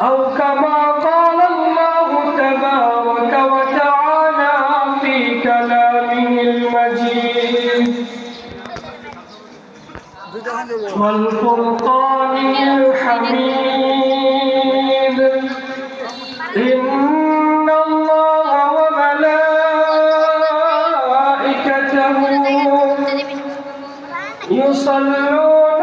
أو كما قال الله تبارك وتعالى في كلامه المجيد. والفرقان الحميد. إن الله وملائكته يصلون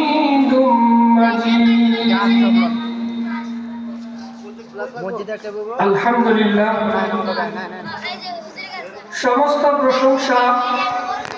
আলহামদুলিল্লাহ। সমস্ত প্রশংসা